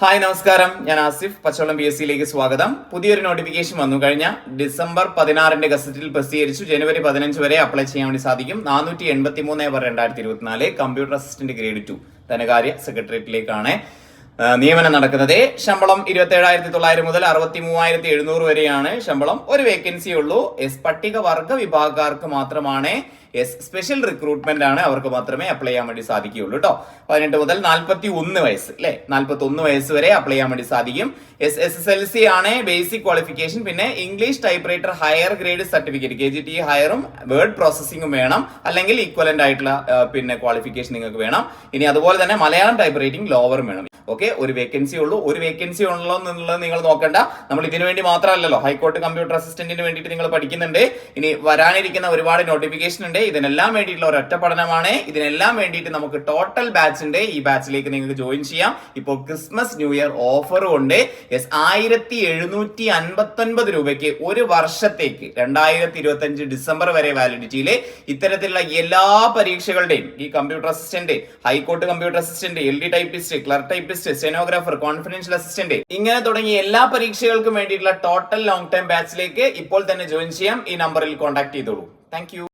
Hi നമസ്കാരം. ഞാൻ Asif. പച്ചവളം P S സിയിലേക്ക് സ്വാഗതം. പുതിയൊരു നോട്ടിഫിക്കേഷൻ വന്നു. കഴിഞ്ഞ ഡിസംബർ പതിനാറിന്റെ ഗസറ്റിൽ പ്രസിദ്ധീകരിച്ചു. ജനുവരി പതിനഞ്ച് വരെ അപ്ലൈ ചെയ്യാൻ വേണ്ടി സാധിക്കും. നാനൂറ്റി എൺപത്തി മൂന്ന് ഏവർ രണ്ടായിരത്തി ഇരുപത്തിനാല് കമ്പ്യൂട്ടർ അസിസ്റ്റന്റ് ഗ്രേഡ് ടു ധനകാര്യ സെക്രട്ടേറിയറ്റിലേക്കാണ് നിയമനം നടക്കുന്നത്. ശമ്പളം ഇരുപത്തി ഏഴായിരത്തി തൊള്ളായിരം മുതൽ അറുപത്തി മൂവായിരത്തി എഴുന്നൂറ് വരെയാണ് ശമ്പളം. ഒരു വേക്കൻസി ഉള്ളൂ. എസ് പട്ടിക പട്ടികവർഗ വിഭാഗക്കാർക്ക് മാത്രമാണ് എസ് സ്പെഷ്യൽ റിക്രൂട്ട്മെന്റ് ആണ് അവർക്ക് മാത്രമേ അപ്ലൈ ചെയ്യാൻ വേണ്ടി സാധിക്കുകയുള്ളൂ കേട്ടോ പതിനെട്ട് മുതൽ നാൽപ്പത്തി ഒന്ന് വയസ്സ് അല്ലെ നാൽപ്പത്തി ഒന്ന് വയസ്സ് വരെ അപ്ലൈ ചെയ്യാൻ വേണ്ടി സാധിക്കും. S S S L C ആണ് ബേസിക് ക്വാളിഫിക്കേഷൻ പിന്നെ English typewriter higher grade certificate K G T ഹയറും word പ്രോസസ്സിംഗും വേണം. അല്ലെങ്കിൽ ഈക്വലന്റ് ആയിട്ടുള്ള പിന്നെ ക്വാളിഫിക്കേഷൻ നിങ്ങൾക്ക് വേണം. ഇനി അതുപോലെ തന്നെ മലയാളം ടൈപ്പ് റൈറ്റിംഗ് ലോവറും വേണം. ഓക്കെ ഒരു വേക്കൻസി ഉള്ളൂ. ഒരു വേക്കൻസി ഉള്ളോ എന്നുള്ളത് നിങ്ങൾ നോക്കണ്ട. നമ്മൾ ഇതിനു വേണ്ടി മാത്രമല്ലല്ലോ. ഹൈക്കോർട്ട് കമ്പ്യൂട്ടർ അസിസ്റ്റന്റിന് വേണ്ടിയിട്ട് നിങ്ങൾ പഠിക്കുന്നുണ്ട്. ഇനി വരാനിരിക്കുന്ന ഒരുപാട് നോട്ടിഫിക്കേഷൻ ഉണ്ട്. ഇതിനെല്ലാം വേണ്ടിയിട്ടുള്ള ഒരു ഒറ്റ പഠനമാണ്. ഇതിനെല്ലാം വേണ്ടിയിട്ട് നമുക്ക് ടോട്ടൽ ബാച്ച് ഉണ്ട്. ഈ ബാച്ചിലേക്ക് നിങ്ങൾക്ക് ജോയിൻ ചെയ്യാം. ഇപ്പോൾ ക്രിസ്മസ് ന്യൂ ഇയർ ഓഫർ ഉണ്ട്. യെസ് ആയിരത്തി എഴുന്നൂറ്റി അൻപത്തി ഒൻപത് രൂപയ്ക്ക് ഒരു വർഷത്തേക്ക് രണ്ടായിരത്തി ഇരുപത്തി അഞ്ച് ഡിസംബർ വരെ വാലിഡിറ്റിയിൽ ഇത്തരത്തിലുള്ള എല്ലാ പരീക്ഷകളുടെയും ഈ computer assistant high court computer assistant L D typist clerk typist stenographer confidential assistant ഇങ്ങനെ തുടങ്ങിയ എല്ലാ പരീക്ഷകൾക്കും വേണ്ടിയിട്ടുള്ള ടോട്ടൽ ലോങ് ടൈം ബാച്ചിലേക്ക് ഇപ്പോൾ തന്നെ ജോയിൻ ചെയ്യാം. ഈ നമ്പറിൽ കോൺടാക്ട് ചെയ്തോളൂ. താങ്ക്